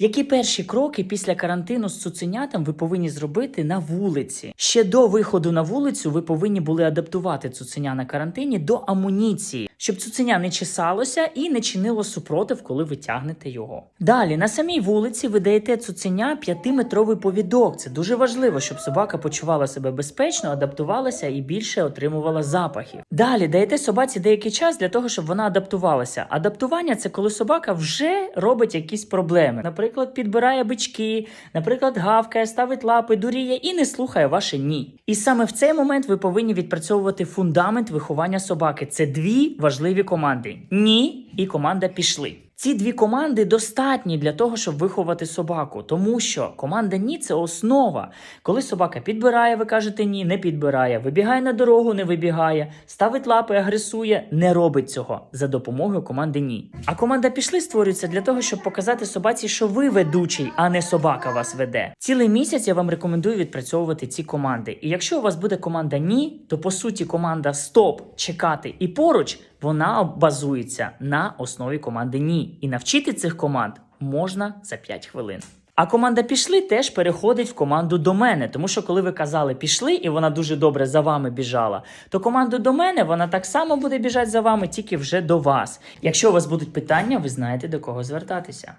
Які перші кроки після карантину з цуценятам ви повинні зробити на вулиці? Ще до виходу на вулицю ви повинні були адаптувати цуценя на карантині до амуніції, щоб цуценя не чесалося і не чинило супротив, коли ви тягнете його. Далі на самій вулиці ви даєте цуценя 5-метровий повідок. Це дуже важливо, щоб собака почувала себе безпечно, адаптувалася і більше отримувала запахів. Далі даєте собаці деякий час для того, щоб вона адаптувалася. Адаптування це коли собака вже робить якісь проблеми. Наприклад, підбирає бички, наприклад, гавкає, ставить лапи, дуріє і не слухає ваше ні. І саме в цей момент ви повинні відпрацьовувати фундамент виховання собаки. Це дві важливі команди: ні і команда пішли. Ці дві команди достатні для того, щоб виховати собаку, тому що команда ні це основа. Коли собака підбирає, ви кажете ні, не підбирає, вибігає на дорогу, не вибігає, ставить лапи, агресує, не робить цього за допомогою команди ні. А команда пішли створюється для того, щоб показати собаці, що ви ведучий, а не собака вас веде. Цілий місяць я вам рекомендую відпрацьовувати ці команди. І якщо у вас буде команда ні, то по суті команда стоп, чекати і поруч вона базується основі команди ні. І навчити цих команд можна за 5 хвилин. А команда пішли теж переходить в команду до мене, тому що коли ви казали пішли, і вона дуже добре за вами біжала, то команду до мене вона так само буде біжати за вами, тільки вже до вас. Якщо у вас будуть питання, ви знаєте до кого звертатися.